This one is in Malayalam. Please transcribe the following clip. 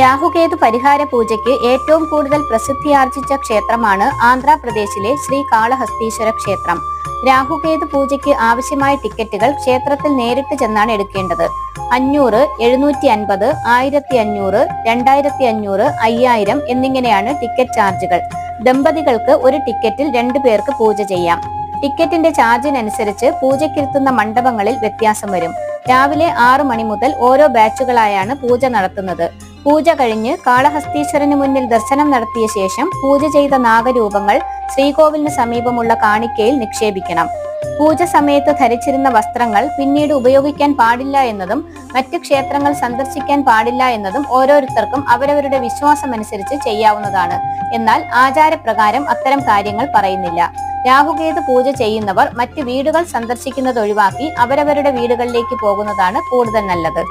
രാഹുകേതു പരിഹാര പൂജയ്ക്ക് ഏറ്റവും കൂടുതൽ പ്രസിദ്ധിയാർജിച്ച ക്ഷേത്രമാണ് ആന്ധ്രാപ്രദേശിലെ ശ്രീ കാളഹസ്തീശ്വര ക്ഷേത്രം. രാഹുകേതു പൂജയ്ക്ക് ആവശ്യമായ ടിക്കറ്റുകൾ ക്ഷേത്രത്തിൽ നേരിട്ട് ചെന്നാണ് എടുക്കേണ്ടത്. അഞ്ഞൂറ് എഴുന്നൂറ്റി അൻപത് ആയിരത്തി അഞ്ഞൂറ് രണ്ടായിരത്തി അഞ്ഞൂറ് അയ്യായിരം എന്നിങ്ങനെയാണ് ടിക്കറ്റ് ചാർജുകൾ. ദമ്പതികൾക്ക് ഒരു ടിക്കറ്റിൽ രണ്ടു പേർക്ക് പൂജ ചെയ്യാം. ടിക്കറ്റിന്റെ ചാർജിനനുസരിച്ച് പൂജയ്ക്കിരുത്തുന്ന മണ്ഡപങ്ങളിൽ വ്യത്യാസം വരും. രാവിലെ ആറു മണി മുതൽ ഓരോ ബാച്ചുകളായാണ് പൂജ നടത്തുന്നത്. പൂജ കഴിഞ്ഞ് കാളഹസ്തീശ്വരന് മുന്നിൽ ദർശനം നടത്തിയ ശേഷം പൂജ ചെയ്ത നാഗരൂപങ്ങൾ ശ്രീകോവിലിന് സമീപമുള്ള കാണിക്കയിൽ നിക്ഷേപിക്കണം. പൂജ സമയത്ത് ധരിച്ചിരുന്ന വസ്ത്രങ്ങൾ പിന്നീട് ഉപയോഗിക്കാൻ പാടില്ല എന്നതും മറ്റ് ക്ഷേത്രങ്ങൾ സന്ദർശിക്കാൻ പാടില്ല എന്നതും ഓരോരുത്തർക്കും അവരവരുടെ വിശ്വാസമനുസരിച്ച് ചെയ്യാവുന്നതാണ്. എന്നാൽ ആചാരപ്രകാരം അത്തരം കാര്യങ്ങൾ പറയുന്നില്ല. രാഹുകേതു പൂജ ചെയ്യുന്നവർ മറ്റ് വീടുകൾ സന്ദർശിക്കുന്നത് ഒഴിവാക്കി അവരവരുടെ വീടുകളിലേക്ക് പോകുന്നതാണ് കൂടുതൽ നല്ലത്.